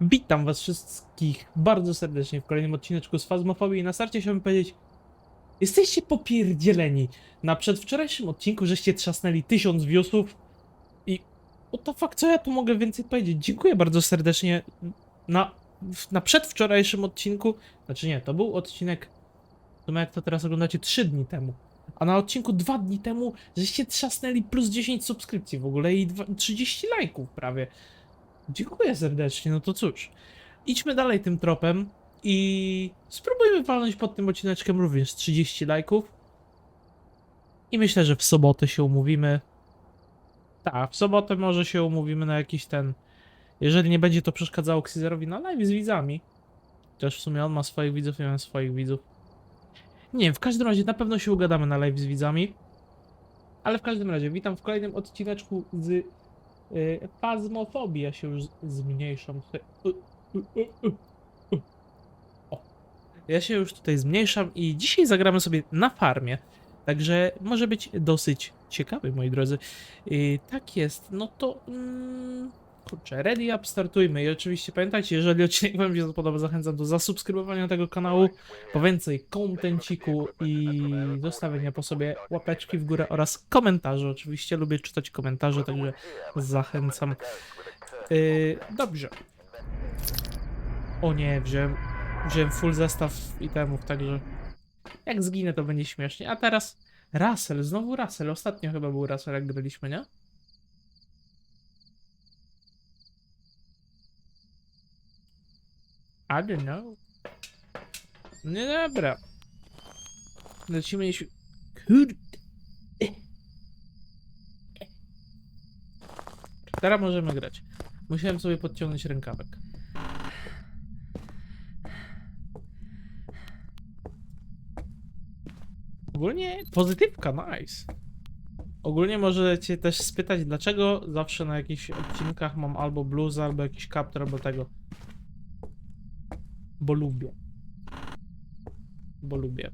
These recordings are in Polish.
Witam was wszystkich bardzo serdecznie w kolejnym odcineczku z Fazmofobii na starcie chciałbym powiedzieć Jesteście popierdzieleni. Na przedwczorajszym odcinku żeście trzasnęli tysiąc viewsów i what the fuck, co ja tu mogę więcej powiedzieć? Dziękuję bardzo serdecznie na, na przedwczorajszym odcinku, znaczy nie, to był odcinek, to jak to teraz oglądacie, 3 dni temu. A na odcinku 2 dni temu żeście trzasnęli plus 10 subskrypcji w ogóle i dwa- 30 lajków prawie. Dziękuję serdecznie, no to cóż. Idźmy dalej tym tropem i spróbujmy walnąć pod tym odcineczkiem również 30 lajków. I myślę, że w sobotę się umówimy. Tak, w sobotę może się umówimy na jakiś ten. Jeżeli nie będzie to przeszkadzało Xizerowi na live z widzami. Też w sumie on ma swoich widzów, ja mam swoich widzów. Nie w każdym razie na pewno się ugadamy na live z widzami. Ale w każdym razie witam w kolejnym odcineczku z y, Fazmofobii. Ja się już z- zmniejszam tutaj. O. Ja się już tutaj zmniejszam i dzisiaj zagramy sobie na farmie. Także może być dosyć ciekawy, moi drodzy. Y, tak jest, no to. Mm, kurczę, ready up, startujmy. I oczywiście pamiętajcie, jeżeli odcinek Wam się podoba, zachęcam do zasubskrybowania tego kanału, po więcej kontenciku i zostawienia po sobie łapeczki w górę oraz komentarze. Oczywiście lubię czytać komentarze, także zachęcam. Yy, dobrze. O nie, wziąłem, wziąłem full zestaw itemów, także jak zginę to będzie śmiesznie. A teraz Russell, znowu Russell. Ostatnio chyba był Russell jak graliśmy, nie? I don't know. Nie dobra. Lecimy jeśli... Kurde. Teraz możemy grać. Musiałem sobie podciągnąć rękawek. Ogólnie pozytywka, nice. Ogólnie możecie też spytać, dlaczego zawsze na jakichś odcinkach mam albo blues, albo jakiś kaptur, albo tego. Bo lubię. Bo lubię.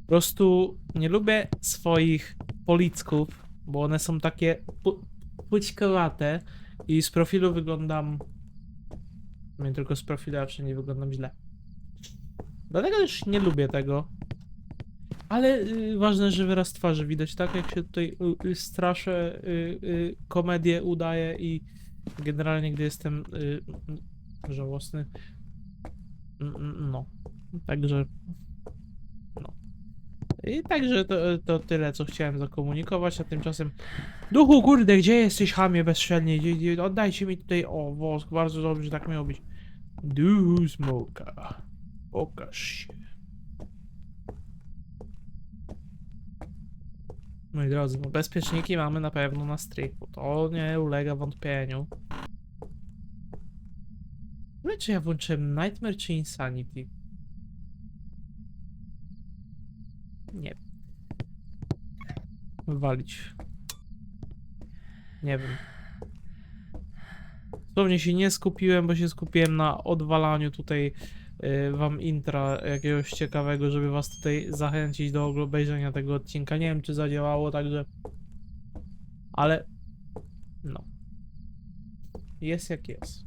Po prostu nie lubię swoich policków, bo one są takie pućkowate i z profilu wyglądam... Nie tylko z profilu, a wszędzie wyglądam źle. Dlatego też nie lubię tego. Ale y, ważne, że wyraz twarzy widać, tak? Jak się tutaj y, y, straszę, y, y, komedię udaje i generalnie gdy jestem y, żałosny. N- n- No. Także. No. I także to, to tyle, co chciałem zakomunikować, a tymczasem. Duchu, kurde, gdzie jesteś, hamie bezczelnie? Oddajcie mi tutaj. O, wosk, bardzo dobrze, tak miało być. Duchu smoka. Pokaż się. Moi drodzy, no bezpieczniki mamy na pewno na strychu. To nie ulega wątpieniu. Ale czy ja włączyłem Nightmare czy Insanity? Nie. Wywalić. Nie wiem. Dosłownie się nie skupiłem, bo się skupiłem na odwalaniu tutaj y, wam intra jakiegoś ciekawego, żeby was tutaj zachęcić do obejrzenia tego odcinka. Nie wiem, czy zadziałało, także... Ale... No. Jest jak jest.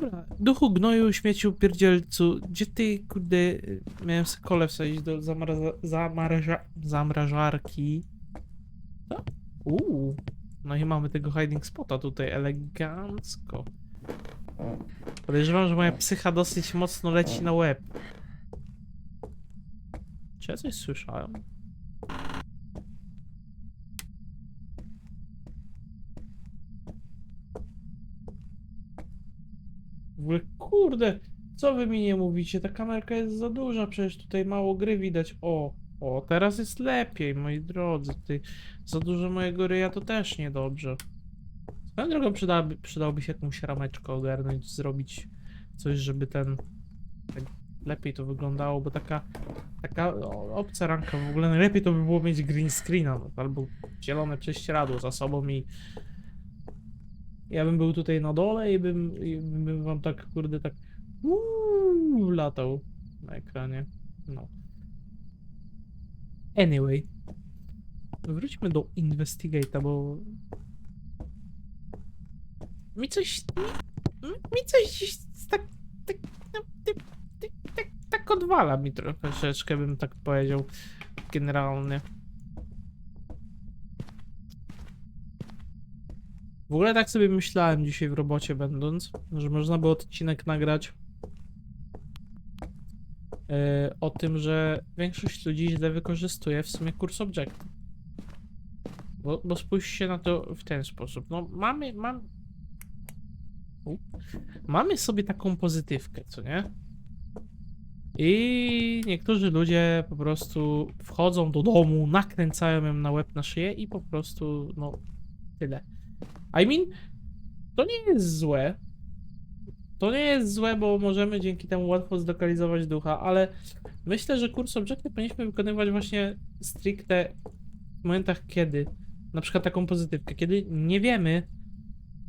Dobra, duchu gnoju, śmieciu, pierdzielcu, gdzie ty, kurde, miałem kole wsadzić do zamraza, zamraża, zamrażarki. Co? Uuu. No i mamy tego hiding spota tutaj, elegancko. Podejrzewam, że moja psycha dosyć mocno leci na łeb. Czy ja coś słyszałem? W ogóle, kurde, co wy mi nie mówicie? Ta kamerka jest za duża, przecież tutaj mało gry widać. O, o, teraz jest lepiej, moi drodzy. Tutaj za dużo mojego ryja to też niedobrze. Swoją drogą przydałaby, przydałoby się jakąś rameczkę ogarnąć, zrobić coś, żeby ten tak lepiej to wyglądało, bo taka taka obca ranka w ogóle najlepiej to by było mieć green screena no, albo zielone prześcieradło za sobą i ja bym był tutaj na dole i bym, i bym wam tak kurde tak uuu, latał na ekranie. No. Anyway. Wróćmy do Investigate'a, bo mi coś, mi, coś tak, tak, tak, tak, tak, tak odwala mi trochę, troszeczkę bym tak powiedział, generalnie. W ogóle tak sobie myślałem dzisiaj w robocie będąc, że można by odcinek nagrać e, o tym, że większość ludzi źle wykorzystuje w sumie kurs Object. Bo, bo spójrzcie na to w ten sposób. No mamy, mam... Mamy sobie taką pozytywkę, co nie? I niektórzy ludzie po prostu wchodzą do domu, nakręcają ją na łeb na szyję i po prostu, no, tyle. I mean, to nie jest złe. To nie jest złe, bo możemy dzięki temu łatwo zlokalizować ducha, ale myślę, że kurs obiekty powinniśmy wykonywać właśnie stricte w momentach kiedy, na przykład taką pozytywkę, kiedy nie wiemy,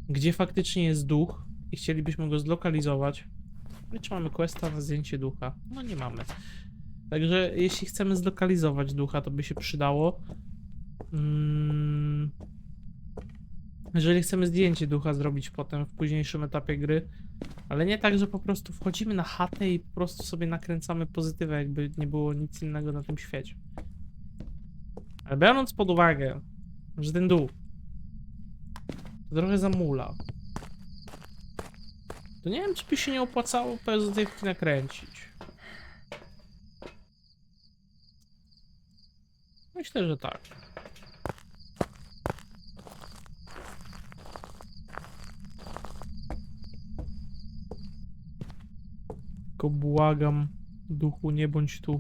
gdzie faktycznie jest duch i chcielibyśmy go zlokalizować. My czy mamy questa na zdjęcie ducha? No nie mamy. Także jeśli chcemy zlokalizować ducha, to by się przydało. Mm, jeżeli chcemy zdjęcie ducha zrobić potem w późniejszym etapie gry, ale nie tak, że po prostu wchodzimy na chatę i po prostu sobie nakręcamy pozytywę, jakby nie było nic innego na tym świecie. Ale biorąc pod uwagę, że ten dół to trochę zamula, to nie wiem, czy by się nie opłacało pozytywki nakręcić. Myślę, że tak. Tylko błagam, duchu, nie bądź tu.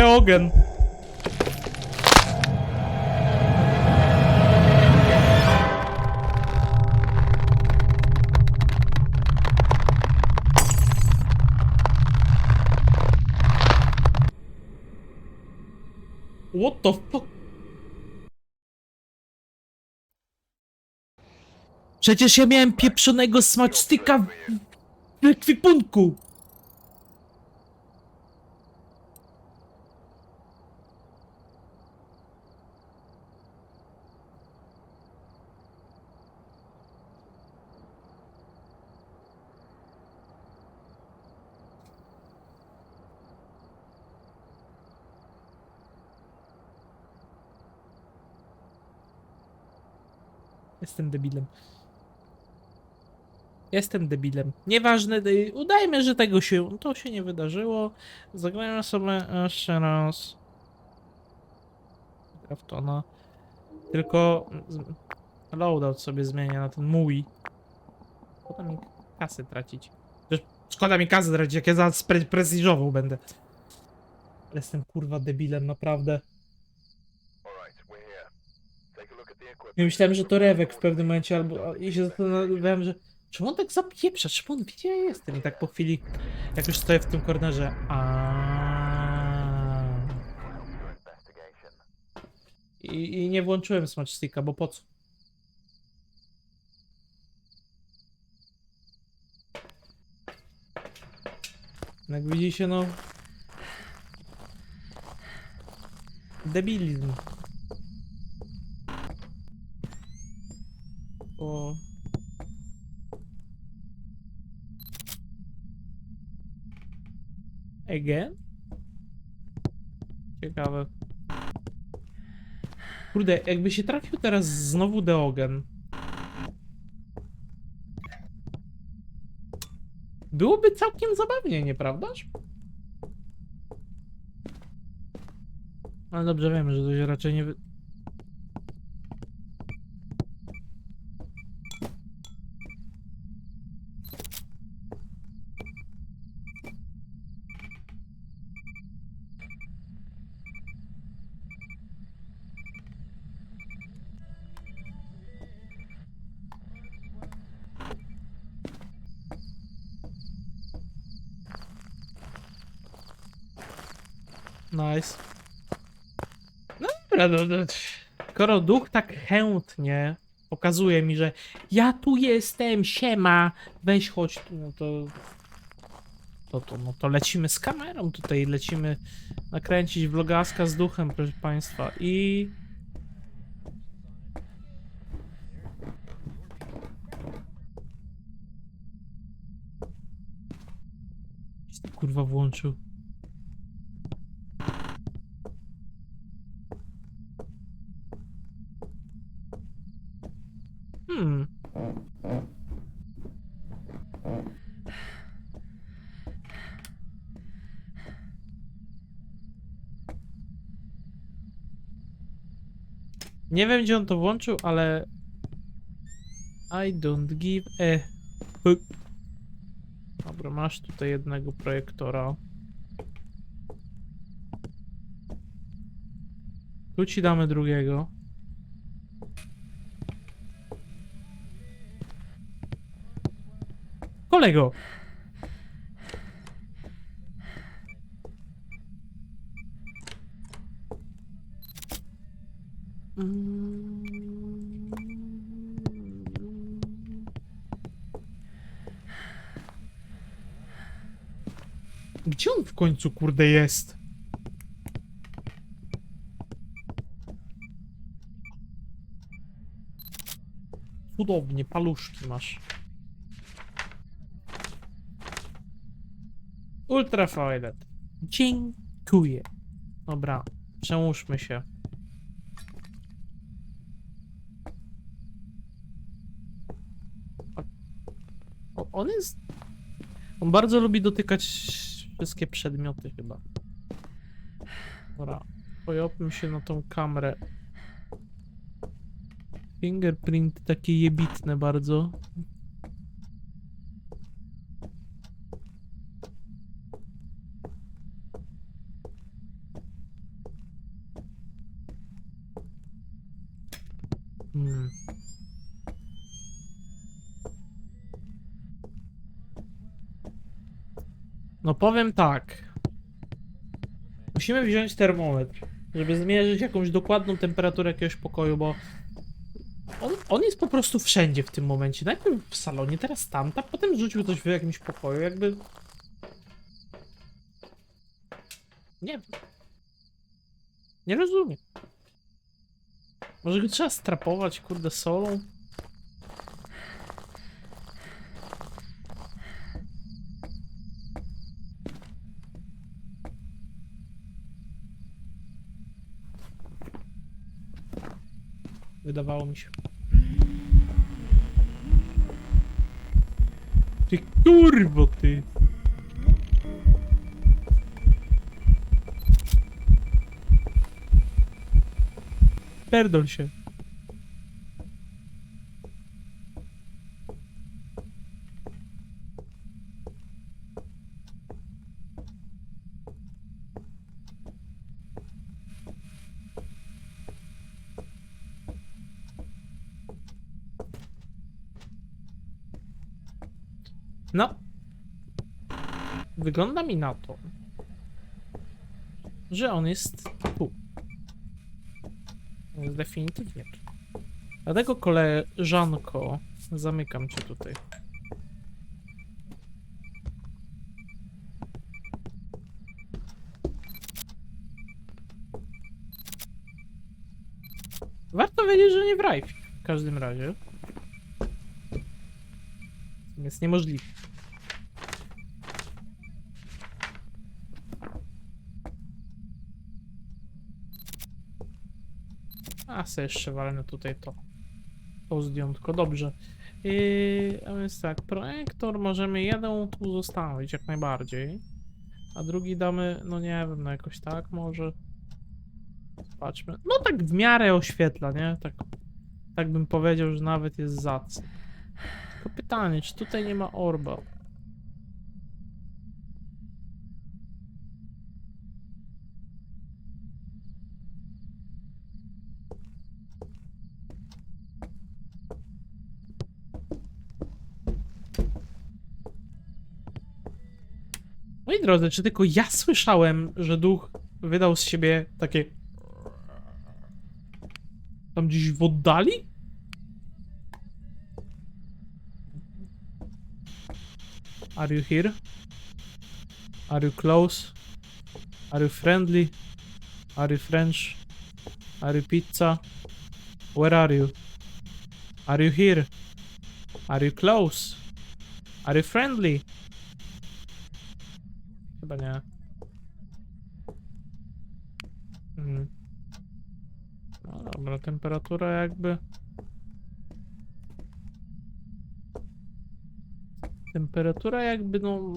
Deogen. What the fuck? Przecież ja miałem pieprzonego smaczstyka w ekwipunku. Jestem debilem. Jestem debilem. Nieważne, y, udajmy, że tego się, to się nie wydarzyło. Zagrajmy sobie jeszcze raz. Kraftona. Tylko z- loadout sobie zmienia na ten mój. Szkoda mi kasy tracić. Szkoda mi kasy tracić, jak ja pre prestiżową będę. Jestem kurwa debilem, naprawdę. Ja myślałem, że to Rewek w pewnym momencie, albo i się zastanawiałem, że czemu on tak zapieprza, czemu on wie, gdzie ja jestem? I tak po chwili, jak już stoję w tym kornerze, a I, I nie włączyłem smart sticka, bo po co? Jak widzicie, no... Debilizm. O. Again? Ciekawe. Kurde, jakby się trafił teraz znowu Deogen. Byłoby całkiem zabawnie, nieprawdaż? Ale dobrze wiemy, że to się raczej nie Nice. No dobra, no, no. Skoro duch tak chętnie pokazuje mi, że ja tu jestem, siema, weź chodź tu, no to... To, to, no to lecimy z kamerą tutaj, lecimy nakręcić vlogaska z duchem, proszę państwa, i... Kurwa włączył. Hmm. Nie wiem gdzie on to włączył, ale I don't give a fuck. Dobra, masz tutaj jednego projektora. Tu ci damy drugiego. Kolego! Gdzie on w końcu kurde jest? Cudownie, paluszki masz. Ultrafiolet. Dziękuję. Dobra, przełóżmy się. Jest... On bardzo lubi dotykać wszystkie przedmioty chyba. Dobra, pojopmy się na tą kamerę. Fingerprint takie jebitne bardzo. Hmm. No powiem tak. Musimy wziąć termometr, żeby zmierzyć jakąś dokładną temperaturę jakiegoś pokoju, bo on, on jest po prostu wszędzie w tym momencie. Najpierw w salonie, teraz tam, tak potem rzucił coś w jakimś pokoju, jakby... Nie wiem. Nie rozumiem. Może go trzeba strapować, kurde, solą? Wydawało mi się. Ty kurwo, ty! Perdol się. No. Wygląda mi na to, że on jest tu. Jest definitywnie tu. Dlatego koleżanko, zamykam cię tutaj. Warto wiedzieć, że nie w. W każdym razie. Jest niemożliwe. A, sobie jeszcze walnę tutaj to. To zdjątko, dobrze. Yy, a więc tak, projektor możemy jeden tu zostawić jak najbardziej. A drugi damy, no nie wiem, no jakoś tak może. Patrzmy. No tak w miarę oświetla, nie? Tak, tak bym powiedział, że nawet jest zacny. Tylko pytanie, czy tutaj nie ma orba? Drodzy, czy tylko ja słyszałem, że duch wydał z siebie takie... Tam gdzieś w oddali? Are you here? Are you close? Are you friendly? Are you French? Are you pizza? Where are you? Are you here? Are you close? Are you friendly? Chyba nie. Mhm. No dobra, temperatura jakby. Temperatura jakby no.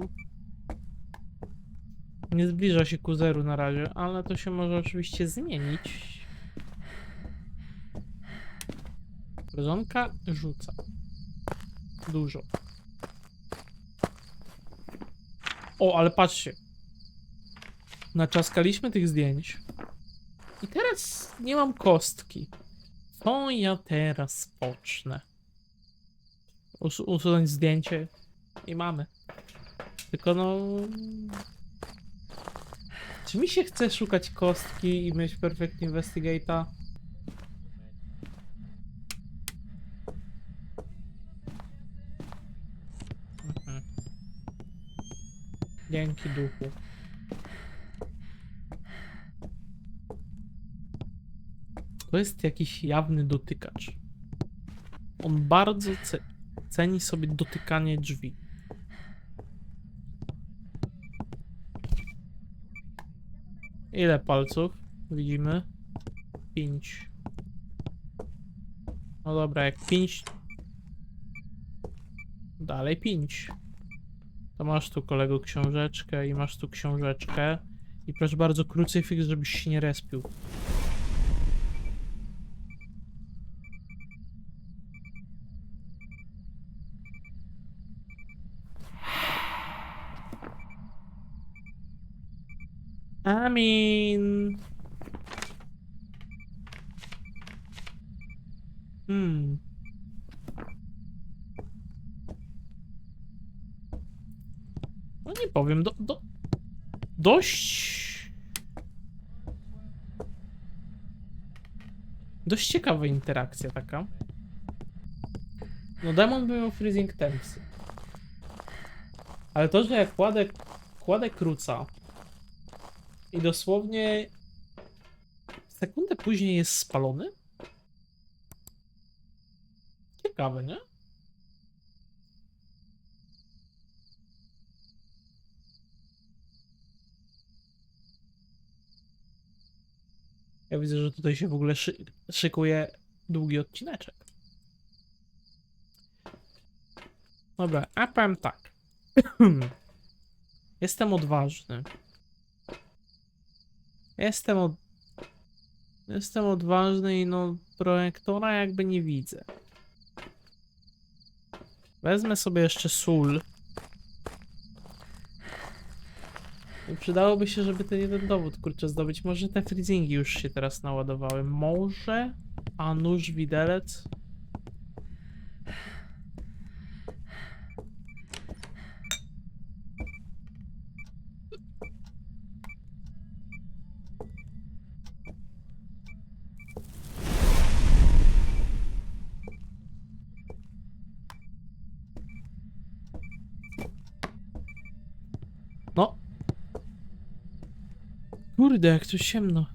Nie zbliża się ku zeru na razie, ale to się może oczywiście zmienić. Brzonka rzuca. Dużo. O, ale patrzcie. Naczaskaliśmy tych zdjęć. I teraz nie mam kostki. Co ja teraz pocznę? Us usunąć zdjęcie i mamy. Tylko no... Czy mi się chce szukać kostki i mieć Perfect Investigate'a? Mhm. Dzięki duchu. To jest jakiś jawny dotykacz. On bardzo ce ceni sobie dotykanie drzwi. Ile palców? Widzimy. Pięć. No dobra, jak pięć. Dalej pięć. To masz tu kolego książeczkę i masz tu książeczkę. I proszę bardzo, krucyfiks, żebyś się nie respił. Mean... Hmm. No nie powiem, do, do, dość... Dość ciekawa interakcja taka. No demon by miał freezing tempsy. Ale to, że jak kładę, kładę kruca i dosłownie sekundę później jest spalony? Ciekawe, nie? Ja widzę, że tutaj się w ogóle szy szykuje długi odcineczek. Dobra, a powiem tak. Jestem odważny. Jestem od... Jestem odważny i no projektora jakby nie widzę. Wezmę sobie jeszcze sól. I przydałoby się, żeby ten jeden dowód kurczę zdobyć. Może te freezingi już się teraz naładowały. Może? A nóż widelec? No. Kurde, jak tu ciemno.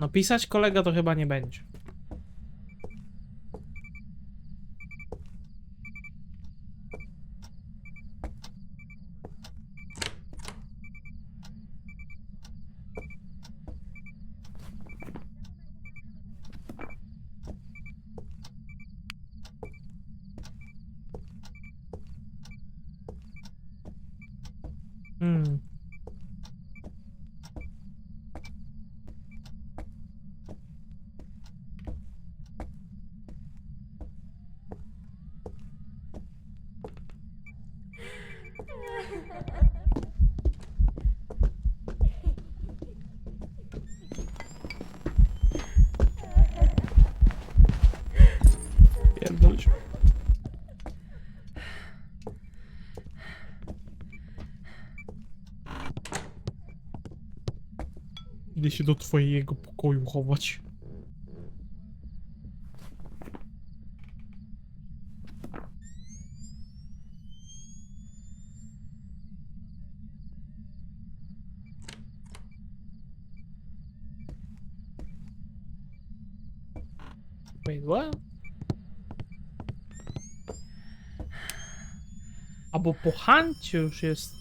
No pisać kolega to chyba nie będzie. Hmm. Pierdolisz. Idę się do twojego pokoju chować. Wait, what? Albo po hancie już jest.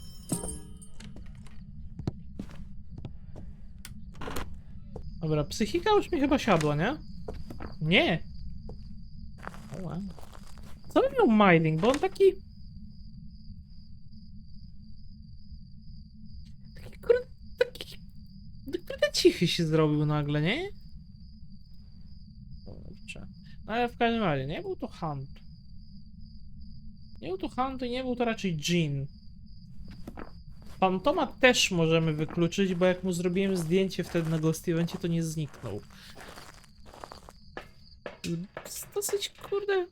Psychika już mi chyba siadła, nie? Nie. Co miał mining? Bo on taki... Taki kurde... Taki... Kurde cichy się zrobił nagle, nie? Kurczę. No ale w każdym razie, nie był to Hunt. Nie był to Hunt i nie był to raczej Jean. Fantoma też możemy wykluczyć, bo jak mu zrobiłem zdjęcie wtedy na Ghost Evencie, to nie zniknął. Dosyć, kurde...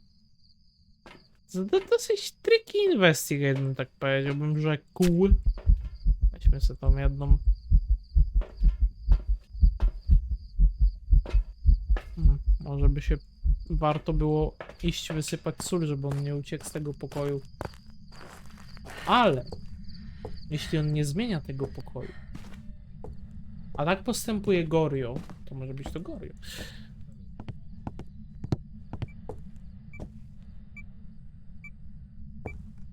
Dosyć tricky investigate, tak powiedziałbym, że cool. Weźmy sobie tą jedną. Hmm, może by się warto było iść wysypać sól, żeby on nie uciekł z tego pokoju. Ale jeśli on nie zmienia tego pokoju, a tak postępuje Gorio, to może być to Gorio.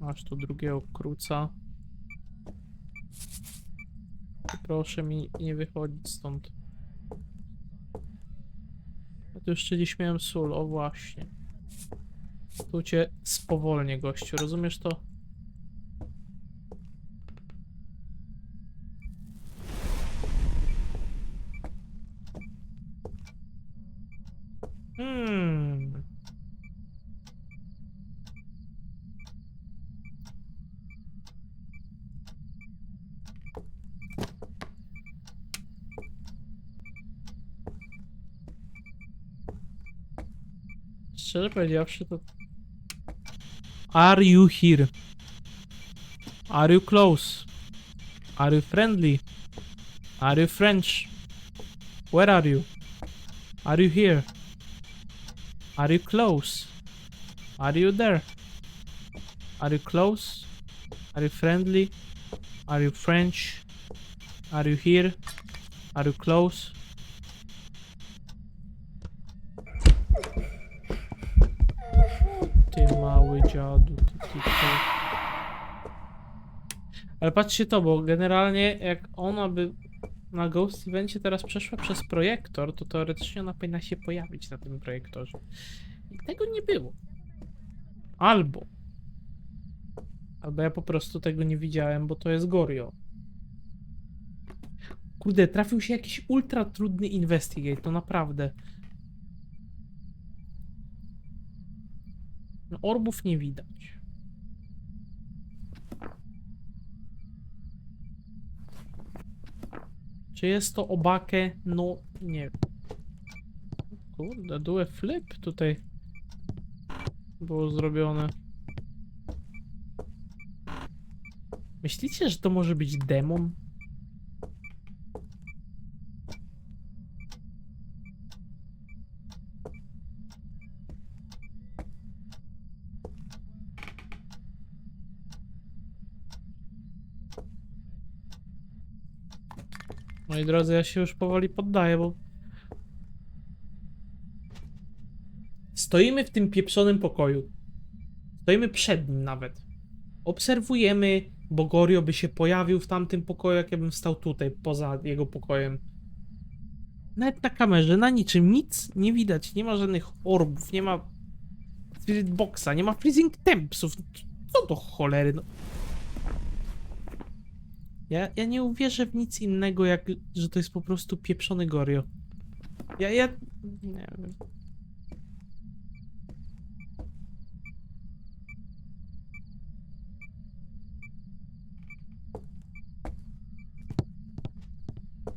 Masz tu drugiego kruca. Proszę mi nie wychodzić stąd. Ja tu jeszcze dziś miałem sól, o właśnie. Tu cię spowolnię, gościu, rozumiesz to? Szczerze powiedziawszy to... Are you here? Are you close? Are you friendly? Are you French? Where are you? Are you here? Are you close? Are you there? Are you close? Are you friendly? Are you French? Are you here? Are you close? Ale patrzcie to, bo generalnie jak ona by na Ghost Evencie teraz przeszła przez projektor, to teoretycznie ona powinna się pojawić na tym projektorze. I tego nie było. Albo. Albo ja po prostu tego nie widziałem, bo to jest Gorio. Kurde, trafił się jakiś ultra trudny investigate, to naprawdę. No, orbów nie widać. Czy jest to obakę? No, nie. Kurde, duet flip tutaj było zrobione. Myślicie, że to może być demon? Moi drodzy, ja się już powoli poddaję, bo... Stoimy w tym pieprzonym pokoju. Stoimy przed nim nawet. Obserwujemy, bo Gorio by się pojawił w tamtym pokoju, jak ja bym stał tutaj, poza jego pokojem. Nawet na kamerze, na niczym, nic nie widać. Nie ma żadnych orbów, nie ma Spirit Boxa, nie ma Freezing Tempsów. Co do cholery, no. Ja, ja nie uwierzę w nic innego, jak że to jest po prostu pieprzony Gorio. Ja, ja... Nie wiem.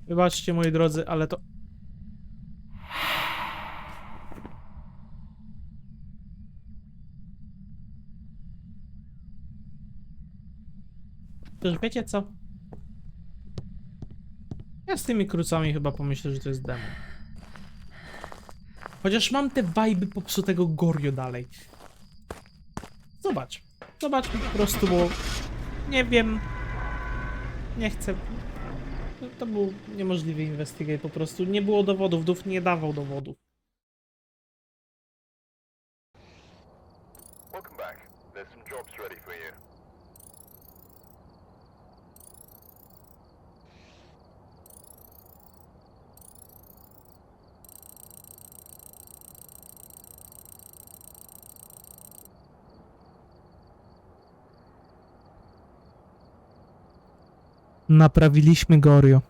Wybaczcie, moi drodzy, ale to... Też wiecie co? Ja z tymi krucami chyba pomyślę, że to jest demo. Chociaż mam te wajby popsutego Gorio dalej. Zobacz. Zobacz po prostu, bo nie wiem. Nie chcę. No, To był niemożliwy investigate po prostu. Nie było dowodów, Dów nie dawał dowodów. Naprawiliśmy Gorio.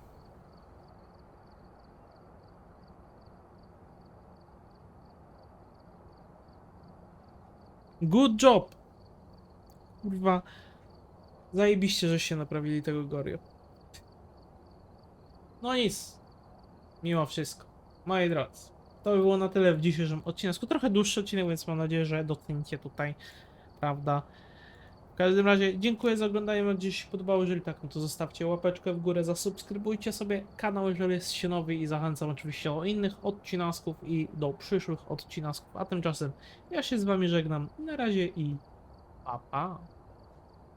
Good job! Kurwa. Zajebiście, że się naprawili tego Gorio. No nic. Mimo wszystko. Moi drodzy. To by było na tyle w dzisiejszym odcinku. Trochę dłuższy odcinek, więc mam nadzieję, że docenicie tutaj. Prawda? W każdym razie dziękuję za oglądanie, mam nadzieję, się podobało. Jeżeli tak, no to zostawcie łapeczkę w górę, zasubskrybujcie sobie kanał, jeżeli jest nowy i zachęcam oczywiście do innych odcinasków i do przyszłych odcinasków. A tymczasem ja się z wami żegnam. Na razie i pa pa.